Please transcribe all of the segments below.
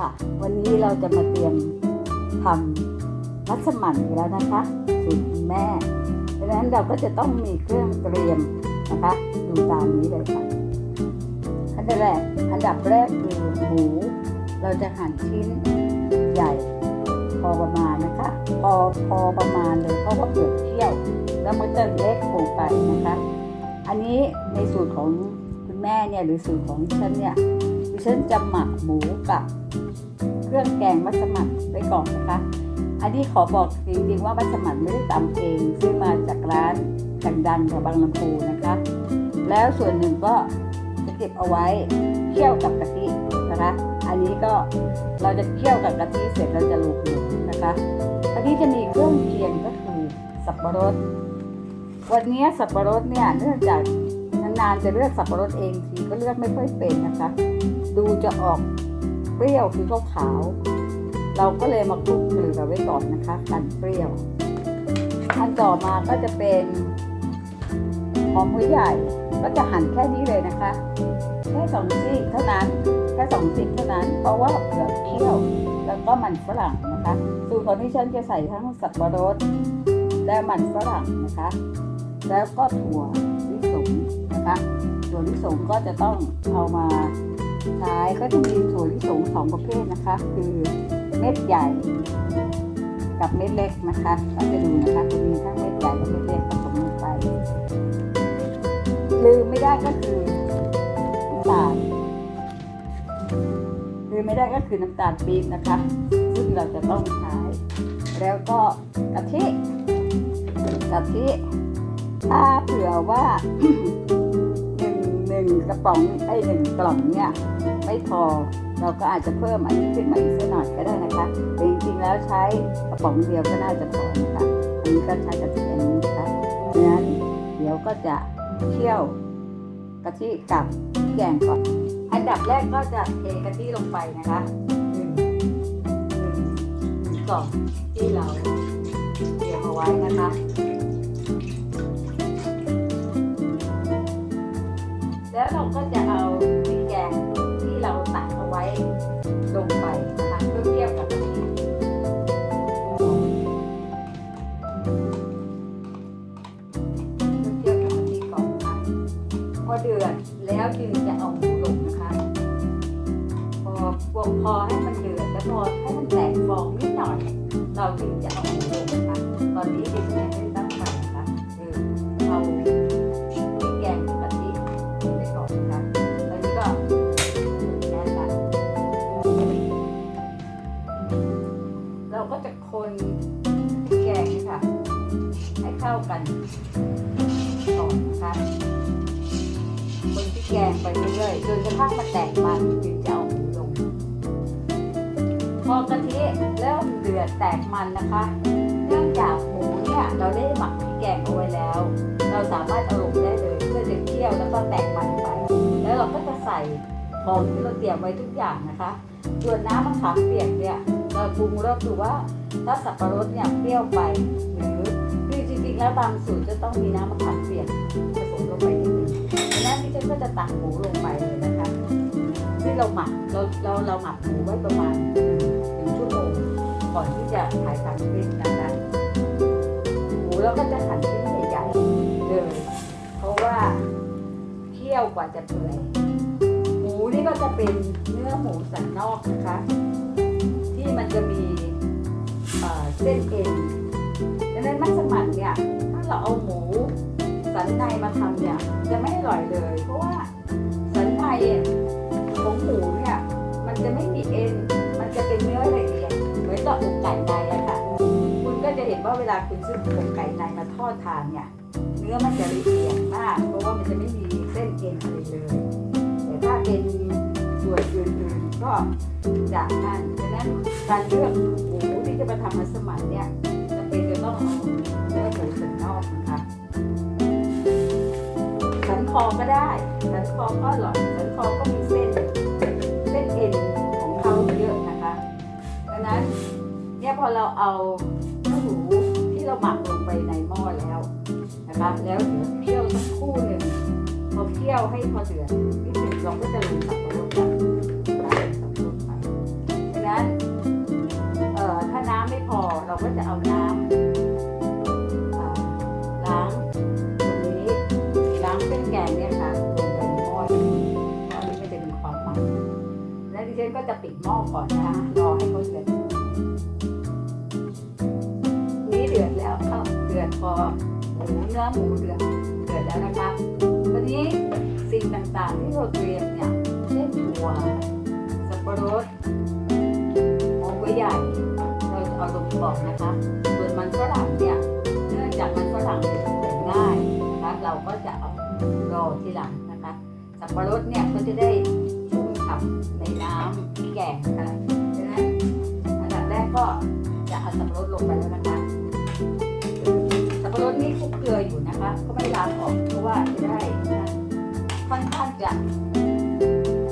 ค่ะ วันนี้เราจะมาเตรียมทำมัสมั่นกันแล้วนะคะสูตรคุณแม่ดังนั้นเราก็จะต้องมีเครื่องเตรียมนะคะดูตามนี้เลยค่ะอันดับแรกอันดับแรกคือหมูเราจะหั่นชิ้นใหญ่ พอประมาณนะคะ พอพอประมาณเลยเพราะว่าเปลือกเที่ยว แล้วมันจะเล็กลงไปนะคะ อันนี้ในสูตรของคุณแม่เนี่ยหรือสูตรของฉันเนี่ยดิฉันจะหมักหมูกับ เครื่องแกงมัสมั่นไว้ก่อนนะคะ อันนี้ขอบอกจริงๆว่ามัสมั่นไม่ได้ตำเองซื้อมาจากร้านดังๆแถวบางลำพูนะคะ แล้วส่วนหนึ่งก็จะเก็บเอาไว้เคี่ยวกับกะทินะคะ อันนี้ก็เราจะเคี่ยวกับกะทิเสร็จเราจะลูบๆนะคะกะทิจะมีเครื่องเคียงก็คือสับปะรด วันนี้สับปะรดเนี่ยเนื่องจากนานๆจะเลือกสับปะรดเองทีก็เลือกไม่ค่อยเป็นนะคะ ดูจะออก เปรี้ยวคือขาวๆเราก็เลยมาคลุกเกลือไว้ก่อนนะคะกันเปรี้ยวอันต่อมาก็จะเป็นหอมหัวใหญ่ก็จะหั่นแค่นี้เลยนะคะแค่สองซีกเท่านั้นแค่สองซีกเท่านั้น เพราะว่าเผือกเคี่ยวแล้วก็มันฝรั่งนะคะสูตรของที่ฉันจะใส่ทั้งสับปะรดและมันฝรั่งนะคะ แล้วก็ถั่วลิสงนะคะถั่วลิสงก็จะต้องเอามา ใช้ก็จะมีถั่วลิสงสองประเภทนะคะ คือเม็ดใหญ่ กับเม็ดเล็กนะคะก็จะดูนะคะจะมีทั้งเม็ดใหญ่และเม็ดเล็กผสมลงไป ลืมไม่ได้ก็คือน้ำตาลลืมไม่ได้ก็คือน้ำตาลปี๊บนะคะ ซึ่งเราจะต้องใช้แล้วก็กะทิกะทิถ้าเผื่อว่า นึ่งหนึ่งกระป๋องไอ้หนึ่งกล่องเนี่ยไม่พอเราก็อาจจะเพิ่มอันนี้ขึ้นมาอีกสักหน่อยก็ได้นะคะแต่จริงๆแล้วใช้กระป๋องเดียวก็น่าจะพอนะคะอันนี้ก็ใช้กะทิอันนี้นะคะเพราะฉะนั้นเดี๋ยวก็จะเคี่ยวกะทิกับแกงก่อน อันดับแรกก็จะเทกะทิลงไปนะคะหนึ่งหนึ่งหนึ่งกล่องที่เราเตรียมเอาไว้นะคะ แล้วเราก็จะเอา มันนะคะ เนื่องจากหมูเนี่ยเราได้หมักพริกแกงเอาไว้แล้ว เราสามารถเอาลงได้เลยเพื่อจะเคี่ยวแล้วก็แตกมันไป แล้วเราก็จะใส่ของที่เราเตรียมไว้ทุกอย่างนะคะ ส่วนน้ำมะขามเปียกเนี่ยเราปรุงรสดูว่าถ้าสับปะรดเนี่ยเปรี้ยวไปหรือคือจริงๆแล้วตามสูตรจะต้องมีน้ำมะขามเปียกผสมลงไปนิดนึงดังนั้นที่ฉันก็จะตักหมูลงไปเลยนะคะที่เราหมักเราเราเราหมักหมูไว้ประมาณ ก่อนที่จะถ่ายทำคลิปนะคะหมูเราก็จะหั่นชิ้นใหญ่ๆเลยเพราะว่าเคี่ยวกว่าจะเปื่อยหมูนี่ก็จะเป็นเนื้อหมูสันนอกนะคะ ที่มันจะมีเอ่อเส้นเอ็นดังนั้นมัสมั่นเนี่ยถ้าเราเอาหมูสันในมาทำเนี่ยจะไม่อร่อยเลย เพราะว่าสันใน กับอกไก่ในอะค่ะ คุณก็จะเห็นว่าเวลาคุณซื้ออกไก่ในมาทอดทานเนี่ย เนื้อมันจะละเอียดมาก เพราะว่ามันจะไม่มีเส้นเอ็นอะไรเลย แต่ถ้าเป็นส่วนอื่นๆก็จากนั้นดังนั้นการเลือกหมูที่จะมาทำมัสมั่นเนี่ยจะเป็นจะต้องเอาเนื้อหมูสันนอกนะคะสันคอก็ได้สันคอก็อร่อยสันคอก็มีเส้น พอเราเอาน้ำหมูที่เราหมักลงไปในหม้อแล้วนะคะ แล้วเคี่ยวสักคู่หนึ่งพอเคี่ยวให้พอเดือดนิดหนึ่งเราก็จะลงสับปะรดกันสับปะรดไปดังนั้นเอ่อถ้าน้ำไม่พอเราก็จะเอาน้ำล้างตรงนี้ล้างเครื่แกงเนี่ยค่ะลงไปในหม้อหม้อนี้ก็จะมีความมันและดิฉันก็จะปิดหม้อก่อนนะคะรอให้เขาเดือด พอหมูเนื้อหมูเดือดเดือดแล้วนะคะตอนนี้สิ่งต่างๆที่เราเตรียมเนี่ยเช่นถั่วสับปะรดหมหัวใหญ่เราจะเอาลงกรอบนะคะส่วนมันฝรั่งเนี่ยเนื่องจากมันฝรั่งเกิดง่ายนะคะเราก็จะเอารอทีหลังนะคะสับปะรดเนี่ยก็จะได้ชุ่มฉ่ำในน้ำที่แกงนะคะดังนั้นอันดับแรกก็จะเอาสับปะรดลงไปแล้วนะคะ รดนี่คลุกเกลืออยู่นะคะ ก็ไม่ล้างออกเพราะว่าจะได้นะค่อนข้างจะ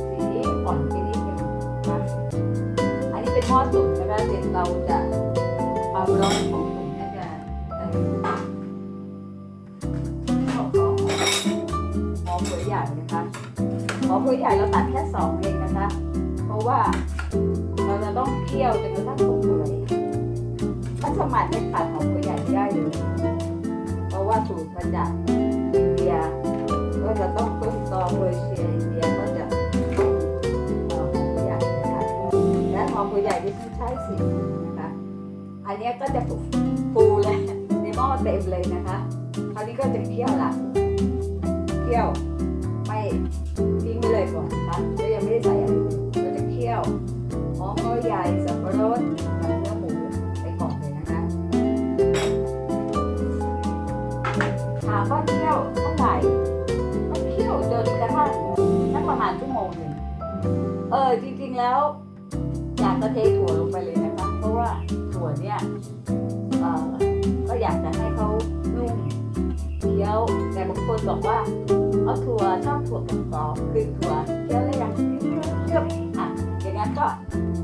สีอ่อนไปนิดนึงนะอันนี้เป็นหม้อตุ๋นนะคะเดี๋ยวเราจะเอาร้อนของตุ๋นเนี่ยจะใส่หอมหอมหัวใหญ่นะคะหอมหัวใหญ่เราตัดแค่สองเองนะคะ เพราะว่าเราจะต้องเคี่ยวจนกระทั่งคงเปื่อยถ้าสมัครไม่ขาดหอมหัวใหญ่ไม่ได้เลย สูตรมาจากอินเดีย ก็จะต้องต้มตอเอร์เชียอินเดียก็จะต้องหอมหัวใหญ่นะคะและหอมหัวใหญ่ที่ใช้สีนะคะ อันนี้ก็จะฟูเลยในหม้อเต็มเลยนะคะ คราวนี้ก็จะเคี่ยวละเคี่ยวไม่ เออจริงๆแล้วอยากจะเทถั่วลงไปเลยนะคะเพราะว่าถั่วเนี่ยเออก็อยากจะให้เขานุ่มเคี้ยวแต่บางคนบอกว่าเอาถั่วชอบถั่วกรอบคือถั่วเคี้ยวแล้วยังเชื่อมๆอะอย่างนั้นก็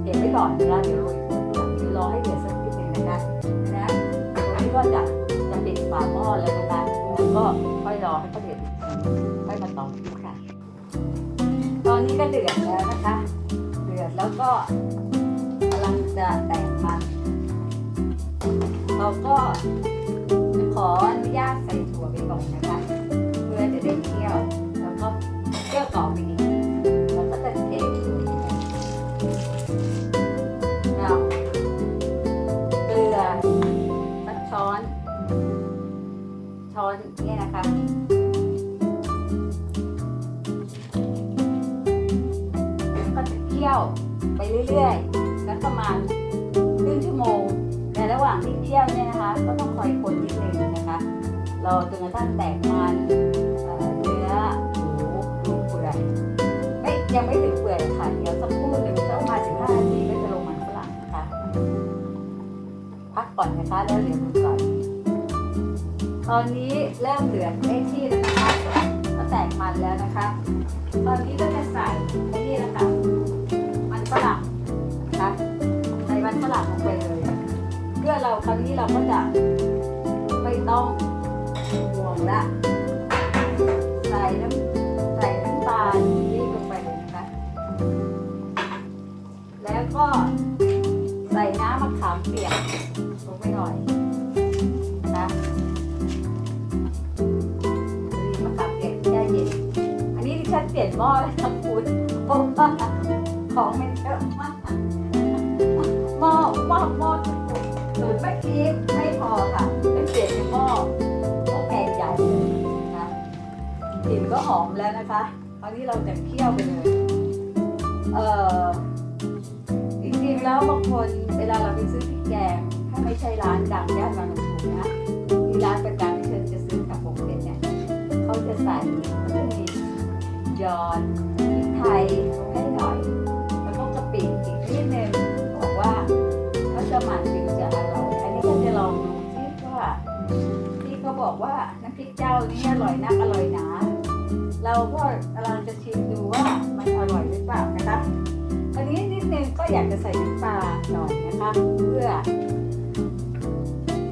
เก็บไว้ก่อนนะเดี๋ยวโรยถั่วเดี๋ยวรอให้เดือดสักนิดหนึ่งนะคะนะตรงนี้ก็จะจะปิดฝาหม้อแล้วนะคะแล้วก็ค่อยรอให้เขาเดือดค่อยมาต่อค่ะ นี้ก็เดือดแล้วนะคะ เดือดแล้วก็กำลังจะแตกมัน เราก็ขออนุญาตใส่ถั่วไปก่อนนะคะ เพื่อจะได้เคี่ยว แล้วก็เคี่ยวต่อไปอีกแล้วก็จะเทถั่วเราเกลือสักช้อน ช้อนนี่นะคะ เรื่อยๆแล้วประมาณครึ่งชั่วโมง ในระหว่างที่เคี่ยวเนี่ยนะคะ ก็ต้องคอยคนนิดนึงนะคะรอจนกระทั่งแตกมันเนื้อหมูลูกเปื่อยไม่ยังไม่ถึงเปื่อยค่ะเดี๋ยวสักครู่หนึ่งสักประมาณ15นาทีก็จะลงมันฝรั่งนะคะ พักก่อนนะคะแล้วเดี๋ยวดูก่อนตอนนี้เริ่มเดือดได้ที่แล้วนะคะก็แตกมันแล้วนะคะ ตอนนี้ก็จะใส่ไอ้นี่นะคะ มันฝรั่งลงไปเลย เพื่อเราคราวนี้เราก็จะไม่ต้องห่วงละใส่น้ำใส่น้ำตาลนี่ลงไปเลยนะคะ แล้วก็ใส่น้ำมะขามเปียกลงไปหน่อยนะมะขามเปียกแช่เย็น อันนี้ดิฉันเปลี่ยนหม้อแล้วนะคุณเพราะว่าของมันเยอะมาก หม้อหม้อหม้อสูตรเมื่อกี้ไม่พอค่ะเป็นเปลี่ยนหม้อหม้อแกงใหญ่เลยนะกลิ่นก็หอมแล้วนะคะคราวนี้เราจะเคี่ยวไปเลย เอ่อจริงๆแล้วบางคนเวลาเราไปซื้อพริกแกงถ้าไม่ใช่ร้านดังย่านบางลำพูนะที่ร้านประจำที่เชิญจะซื้อกับผมเป็นเนี่ยเขาจะใส่เขาจะมียอดพริกไทย บอกว่าน้ำพริกเจ้านี้อร่อยนักอร่อยหนา เราก็กำลังจะชิมดูว่ามันอร่อยหรือเปล่านะคะอันนี้นิดนึงก็อยากจะใส่น้ำปลาหน่อยนะคะเพื่อ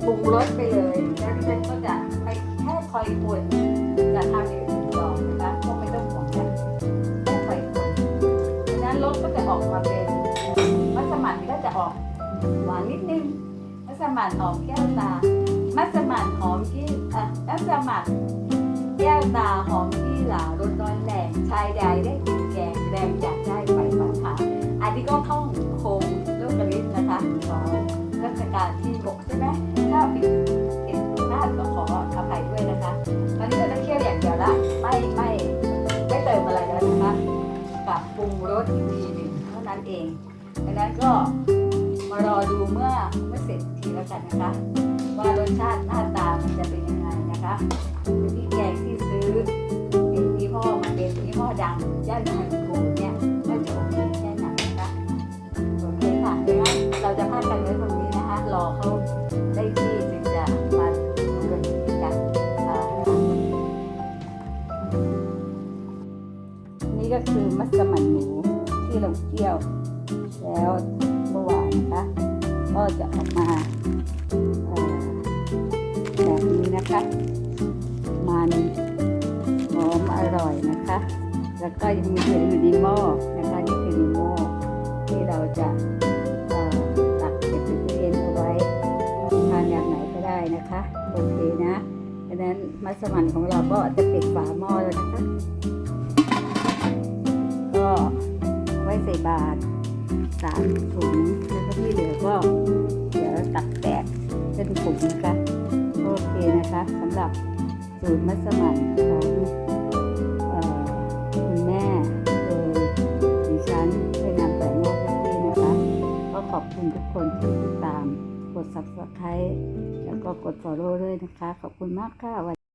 ปรุงรสไปเลยแล้วดิฉันก็จะไปแค่คอยคนจะทำอย่างอื่นต่อนะคะก็ไม่ต้องห่วงนะแค่ไฟคนดังนั้นรสก็จะออกมาเป็นมัสมั่นก็จะออกหวานนิดนึงมัสมั่นหอมแก้วตา มัสมั่นหอมที่อะมัสมั่นแก้วตาหอมกี้หลารสร้อนแรงชายใดได้กินแกงแรงอยากได้ไปฝันค่ะอันนี้ก็เข้าโครงโลกฤทธิ์นะคะของรัชกาลที่หกใช่ไหมถ้าผิดผิดพลาก็ขออภัยด้วยนะคะตอนนี้เราจะเคี่ยวอย่างเดียวละไม่ไม่ไม่เติมอะไรแล้วนะคะกับปรุงรสอีกทีหนึ่งเท่านั้นเองดังนั้นก็มารอดูเมื่อเมื่อเสร็จทีแล้วกันนะคะ ว่ารสชาติหน้าตามันจะเป็นยังไงนะคะที่แกงที่ซื้อเป็นยี่ห้อมาเป็นยี่ห้อดังย่านพันคูเนี่ยก็จะโอเคแค่ไหนนะคะโอเคค่ะดังนั้นเราจะพักกันไว้ตรงนี้นะคะรอเขาได้ที่จึงจะมาดูกันกันนี่ก็คือมัสมั่นหมูที่เราเคี่ยวแล้วเมื่อวานนะคะก็จะออกมา นะคะ มันหอมอร่อยนะคะ แล้วก็ยังมีเหลือยู่ในหม้อนะคะนี่คือในหม้อที่เราจะตักเก็บในตู้เย็นเอาไว้ทานอย่างไหนก็ได้นะคะโอเคนะดังนั้นมัสมั่นของเราก็จะปิดฝาหม้อแล้วนะคะก็ไว้ใส่บาตรสามถุงำหรับสูตรมัสมั่นของคุณแม่โดยดิฉันเป็นนามแต่งโลกที่นะคะ ก็ขอบคุณทุกคนที่ติดตาม กด subscribe แล้วก็กด follow ด้วยนะคะ ขอบคุณมากค่ะ